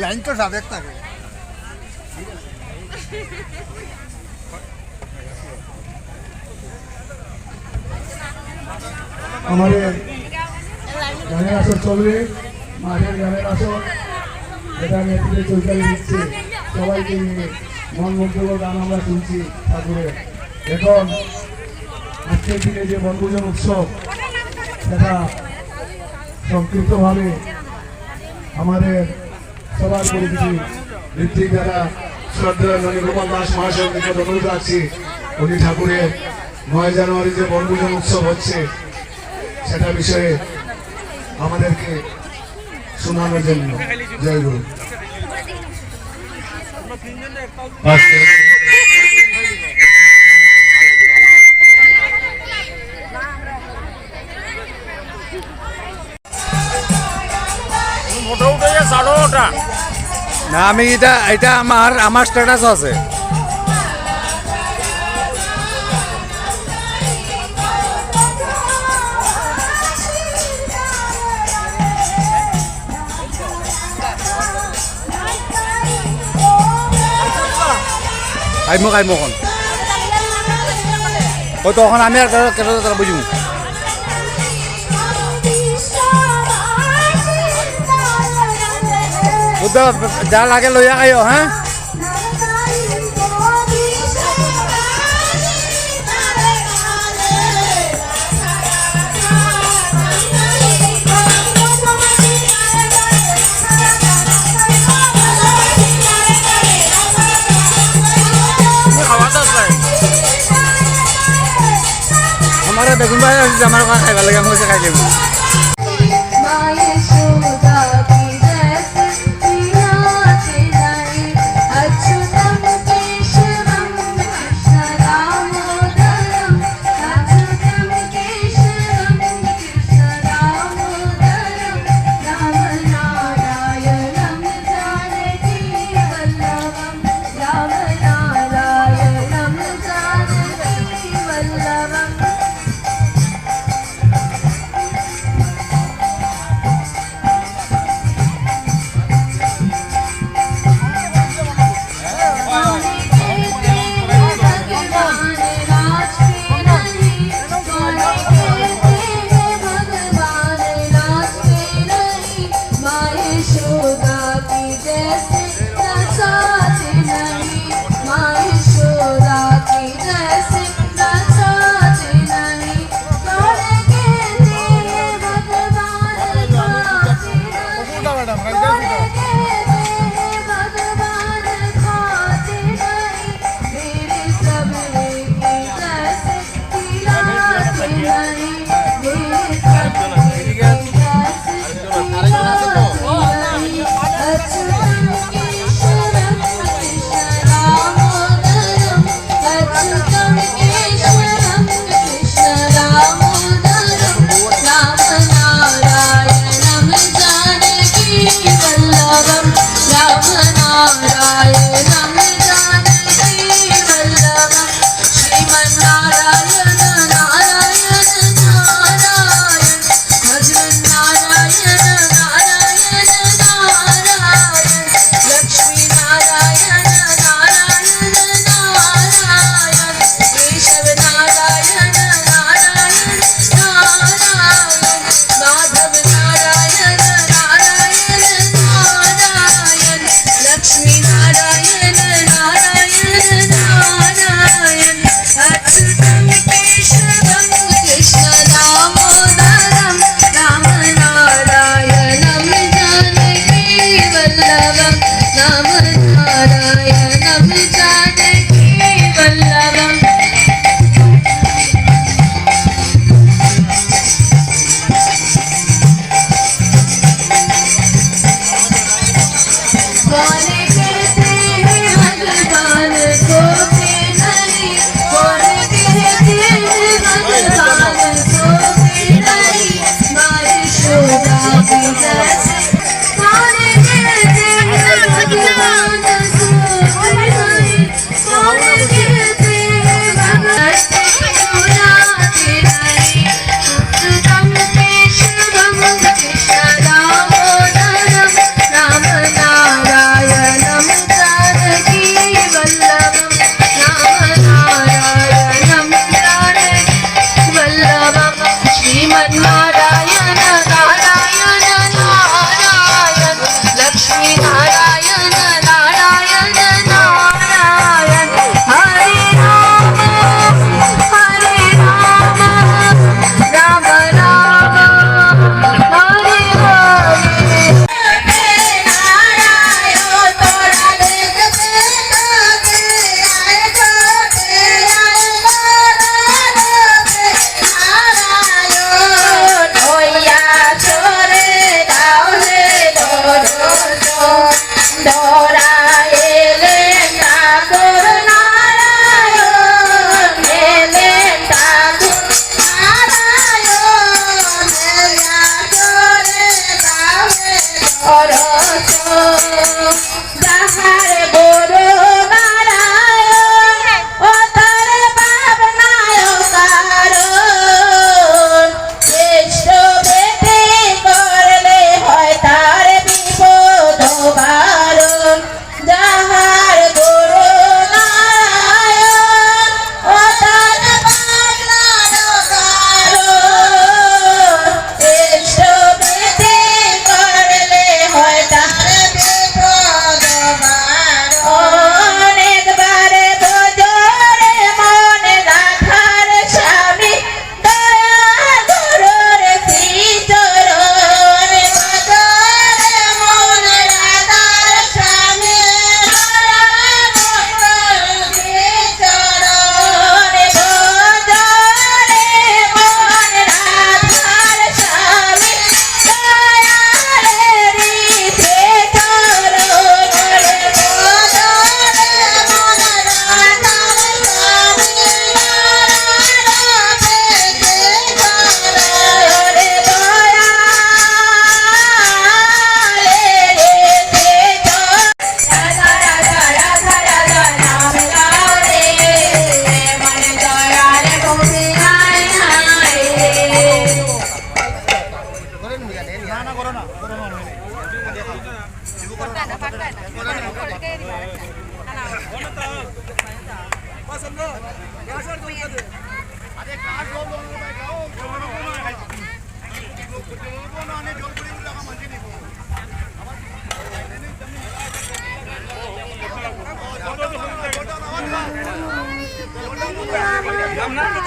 Line তো সাবেক থাকে। আমাদের গানের আসর চলবে, মাঠের গানের আসর। এটা নেতৃত্বে চলতে দিচ্ছে সবাইকে নিয়ে মন মুগ্ধকর গান আমরা শুনছি ঠাকুরের। এখন আজকের দিনে যে বনভোজন উৎসব, সেটা সংক্ষিপ্তভাবে আমাদের সবার পরিচিতি ঋত্বিক দাদা শ্রদ্ধা ননীকুমার দাস মহাশয়ের নিকট অনুরোধ রাখছি উনি ঠাকুরের নয় জানুয়ারি যে বনভোজন উৎসব হচ্ছে সেটা বিষয়ে আমাদেরকে শোনানোর জন্য। জয় গুরু। উঠে ছাড়ো ওটা না, আমি এটা এটা আমার আমার স্ট্যাটাস আছে। আইমো এখন তখন আমি আর কেটে বুঝিমু বুদ্ধ যা লাগে লইয়া খাইও হ্যাঁ আমার বেগুন ভাই আছে আমার খাইবার লাগে আমি খাই দেবো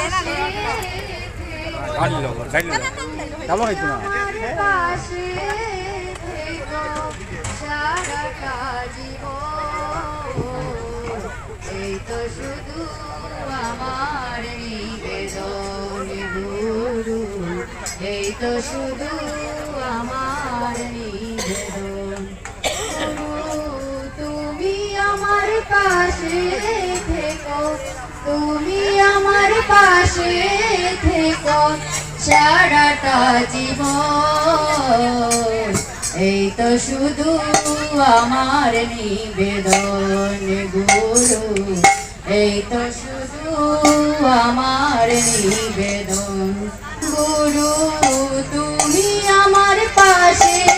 না পাশে থেকো সারাটা জীবন এই তো শুধু আমার নিবেদন গুরু এই তো শুধু আমার পাশে থেকো, সারাটা জীবন। এই তো শুধু আমার নিবেদন গুরু। এই তো শুধু আমার নিবেদন গুরু। তুমি আমার পাশে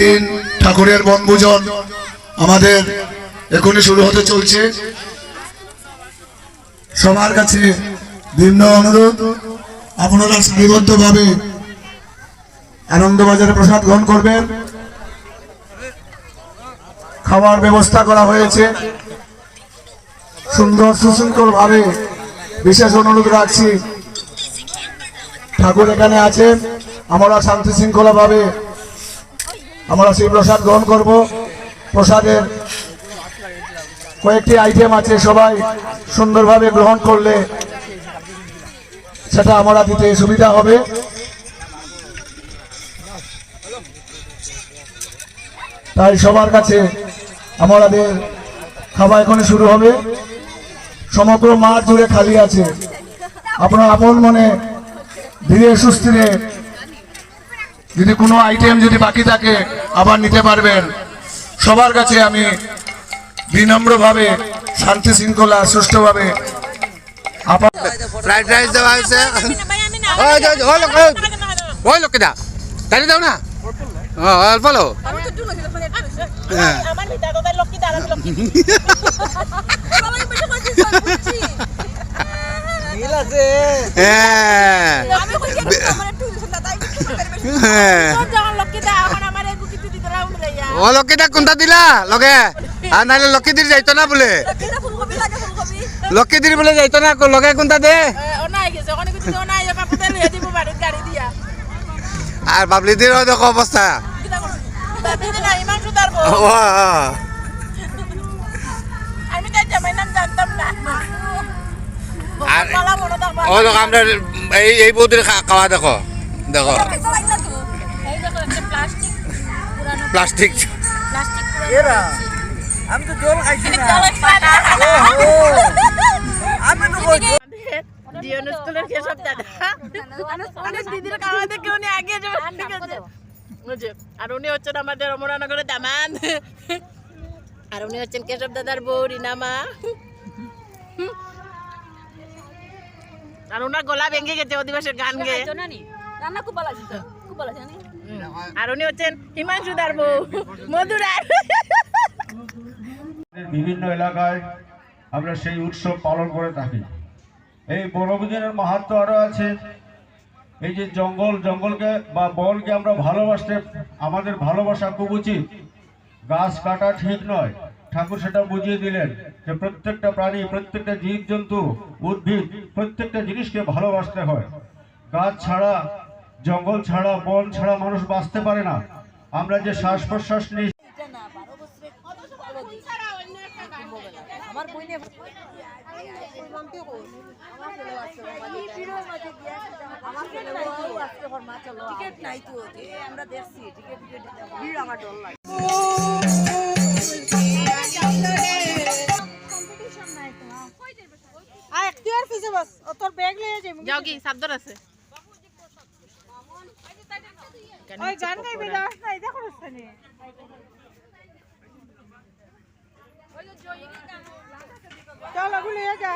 দিন ঠাকুরের বনভোজন আমাদের এখনই শুরু হতে চলছে। সবার কাছে ভিন্ন অনুরোধ, আপনারা সারিবদ্ধভাবে আনন্দবাজারে প্রসাদ গ্রহণ করবেন। খাওয়ার ব্যবস্থা করা হয়েছে। সুন্দর সুশৃঙ্খল ভাবে বিশেষ অনুরোধ রাখছি। ঠাকুর এখানে আছেন। আমরা শান্তি শৃঙ্খলা ভাবে আমরা সেই প্রসাদ গ্রহণ করব। প্রসাদের কয়েকটি আইটেম আছে, সবাই সুন্দরভাবে গ্রহণ করলে সেটা আমরা দিতে সুবিধা হবে। তাই সবার কাছে আমাদের খাওয়া এখনই শুরু হবে। সমগ্র মাঠ জুড়ে খালি আছে। আপনার আপন মনে ধীরে সুস্থিরে যদি কোনো আইটেম যদি বাকি থাকে আবার নিতে পারবেন। সবার কাছে আমি বিনম্রভাবে শান্তি শৃঙ্খলা সুষ্ঠুভাবে ফ্রাইড রাইস দেওয়া হয়েছে। ওই লোককে দা তাই দাও না। অল্প লো হ্যাঁ। হ্যাঁ হ্যাঁ। ও লোককেইটা কোনটা দিলা লগে আর নাহলে লক্ষ্মীদির যাইতো না বলে লক্ষ্মীদির বলে যাইতো না লগে কোনটা দে আর বাবলিদির দেখো অবস্থা মনে আমরা এই এই বৌদির খাওয়া দেখো দেখো। প্লাস্টিক। পুরানো প্লাস্টিক প্লাস্টিক এরা আমি তো জল খাইছি না। আমি তো বলছি জিওন স্কুলের কেসব দাদা অনেক দিদির খাওয়া দেখে উনি আগে যাবে ঠিক আছে। বুঝে আর উনি হচ্ছেন আমাদের অমরানগরের দামান। আর উনি হচ্ছেন কেশব দাদার বউ রিনামা আর ওনার গলা ভেঙে গেছে অধিবাসের গান গেয়ে। রান্না খুব ভালো আছে খুব ভালো আছে আর উনি হচ্ছেন হিমাংশু দার বউ মধুরার বিভিন্ন এলাকায় আমরা সেই উৎসব পালন করে থাকি। এই বনভোজনের মাহাত্ম আরও আছে। এই যে জঙ্গল জঙ্গলকে বা বনকে আমরা ভালোবাসতে আমাদের ভালোবাসা খুব উচিত। গাছ কাটা ঠিক নয়। ঠাকুর সেটা বুঝিয়ে দিলেন যে প্রত্যেকটা প্রাণী প্রত্যেকটা জীবজন্তু উদ্ভিদ প্রত্যেকটা জিনিসকে ভালোবাসতে হয়। গাছ ছাড়া জঙ্গল ছাড়া বন ছাড়া মানুষ বাঁচতে পারে না। আমরা যে শ্বাস প্রশ্বাস নিই আমার বইনে টিকিট নাই তো যে আমরা দেখছি টিকিট টিকিট ভিড় আমার ডর লাগে। আর আর বস। তোর ব্যাগ লিয়ে যাবি। যাও কি সাবধান আছে। ওই গান গাইবি যাস না এটা চল যা।